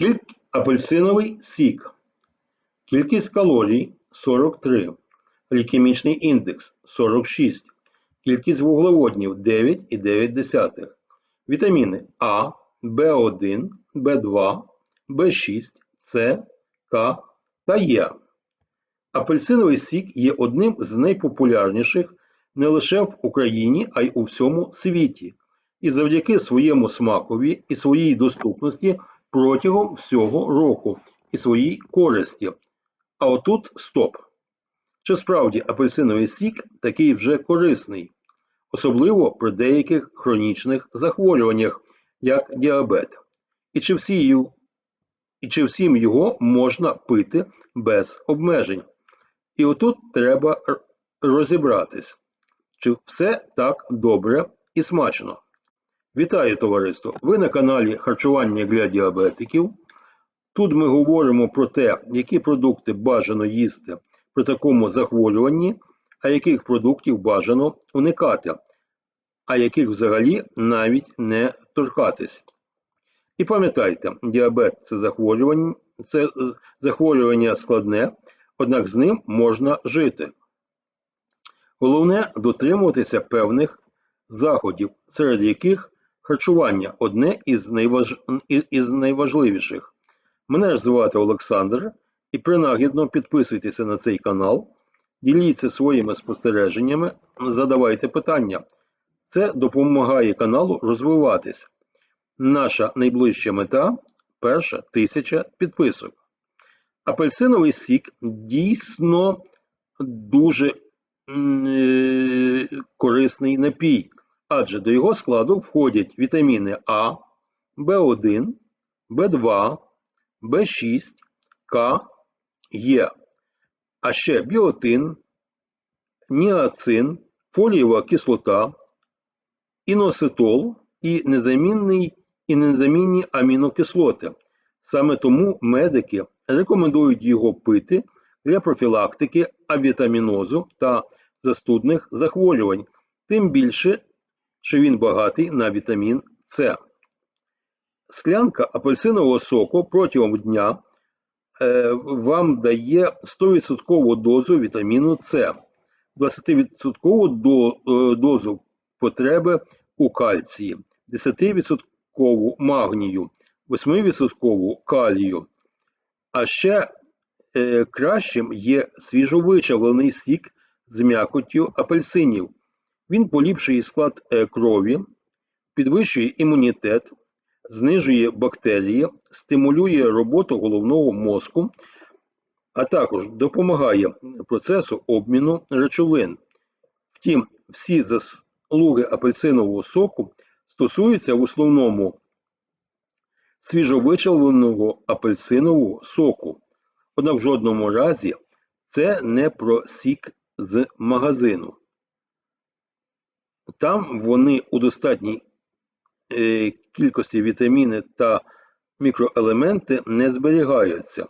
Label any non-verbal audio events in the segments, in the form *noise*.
Кіль... Апельсиновий сік. Кількість калорій 43. Глікемічний індекс 46. Кількість вуглеводнів 9,9. Вітаміни А, В1, В2, В6, С, К та Е. Апельсиновий сік є одним з найпопулярніших не лише в Україні, а й у всьому світі. І завдяки своєму смакові і своїй доступності протягом всього року і своїй користі. А отут стоп. Чи справді апельсиновий сік такий вже корисний, особливо при деяких хронічних захворюваннях, як діабет, і чи, всі, і чи всім його можна пити без обмежень? І отут треба розібратись, чи все так добре і смачно. Вітаю, товариство! Ви на каналі Харчування для діабетиків. Тут ми говоримо про те, які продукти бажано їсти при такому захворюванні, а яких продуктів бажано уникати, а яких взагалі навіть не торкатись. І пам'ятайте, діабет це захворювання, це захворювання складне, однак з ним можна жити. Головне дотримуватися певних заходів, серед яких харчування одне із, найваж... із найважливіших. Мене ж звати Олександр, і принагідно підписуйтеся на цей канал, діліться своїми спостереженнями, задавайте питання. Це допомагає каналу розвиватись. Наша найближча мета перша тисяча підписок. Апельсиновий сік дійсно дуже е, корисний напій, адже до його складу входять вітаміни А, В1, В2, В6, К, Е, а ще біотин, ніацин, фолієва кислота, іноцитол і незамінний і незамінні амінокислоти. Саме тому медики рекомендують його пити для профілактики авітамінозу та застудних захворювань, тим більше, що він багатий на вітамін С. Склянка апельсинового соку протягом дня е, вам дає 100% дозу вітаміну С, 20% е, дозу потреби у кальції, 10% магнію, 8% калію. А ще е, кращим є свіжовичавлений сік з м'якоттю апельсинів. Він поліпшує склад е, крові, підвищує імунітет, знижує бактерії, стимулює роботу головного мозку, а також допомагає процесу обміну речовин. Втім, всі заслуги апельсинового соку стосуються в основному свіжовичавленого апельсинового соку. Однак в жодному разі це не про сік з магазину. Там вони у достатній е, кількості вітаміни та мікроелементи не зберігаються.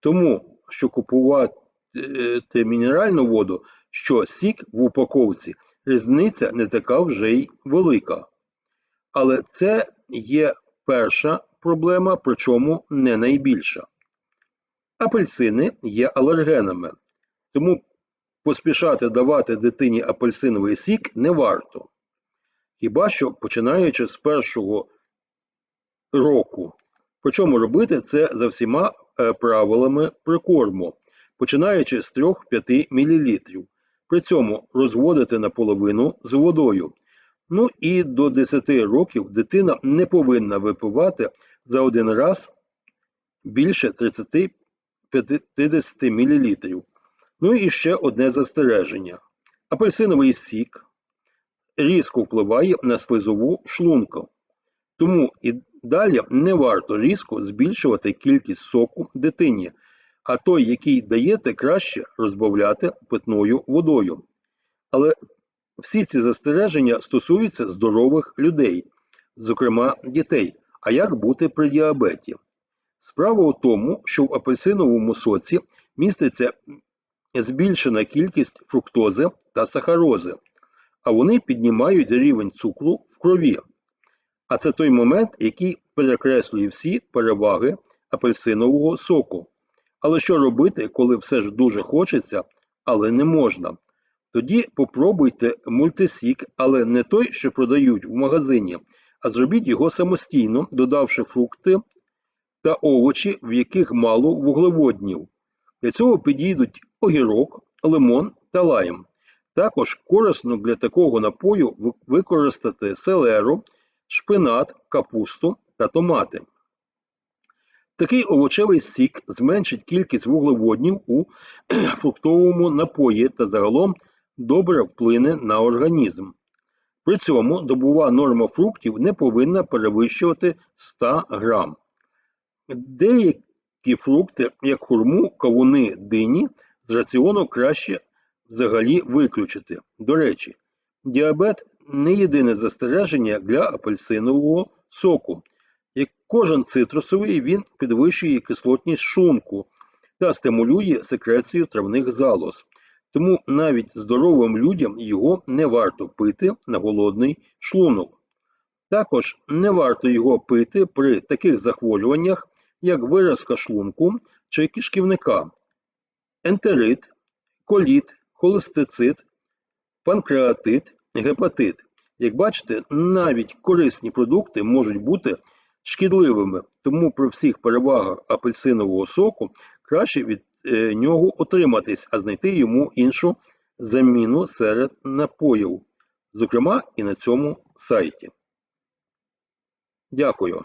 Тому, що купувати е, мінеральну воду, що сік в упаковці, різниця не така вже й велика. Але це є перша проблема, причому не найбільша. Апельсини є алергенами, тому поспішати давати дитині апельсиновий сік не варто. Хіба що починаючи з першого року. Причому робити це за всіма е, правилами прикорму, починаючи з 3-5 мл. При цьому розводити наполовину з водою. Ну і до 10 років дитина не повинна випивати за один раз більше 30-50 мл. Ну і ще одне застереження. Апельсиновий сік різко впливає на слизову шлунку. Тому і далі не варто різко збільшувати кількість соку дитині, а той, який даєте, краще розбавляти питною водою. Але всі ці застереження стосуються здорових людей, зокрема дітей. А як бути при діабеті? Справа у тому, що в апельсиновому соці міститься збільшена кількість фруктози та сахарози, а вони піднімають рівень цукру в крові. А це той момент, який перекреслює всі переваги апельсинового соку. Але що робити, коли все ж дуже хочеться, але не можна? Тоді попробуйте мультисік, але не той, що продають в магазині, а зробіть його самостійно, додавши фрукти та овочі, в яких мало вуглеводнів. Для цього підійдуть огірок, лимон та лайм. Також корисно для такого напою використати селеру, шпинат, капусту та томати. Такий овочевий сік зменшить кількість вуглеводнів у *clears throat* фруктовому напої та загалом добре вплине на організм. При цьому добова норма фруктів не повинна перевищувати 100 грам. Деякі фрукти, як хурму, кавуни, дині, з раціону краще взагалі виключити. До речі, діабет не єдине застереження для апельсинового соку. Як кожен цитрусовий, він підвищує кислотність шлунку та стимулює секрецію травних залоз. Тому навіть здоровим людям його не варто пити на голодний шлунок. Також не варто його пити при таких захворюваннях, як виразка шлунку чи кишківника, ентерит, коліт, холестицит, панкреатит, гепатит. Як бачите, навіть корисні продукти можуть бути шкідливими, тому при всіх перевагах апельсинового соку краще від е, нього утриматись, а знайти йому іншу заміну серед напоїв, зокрема і на цьому сайті. Дякую.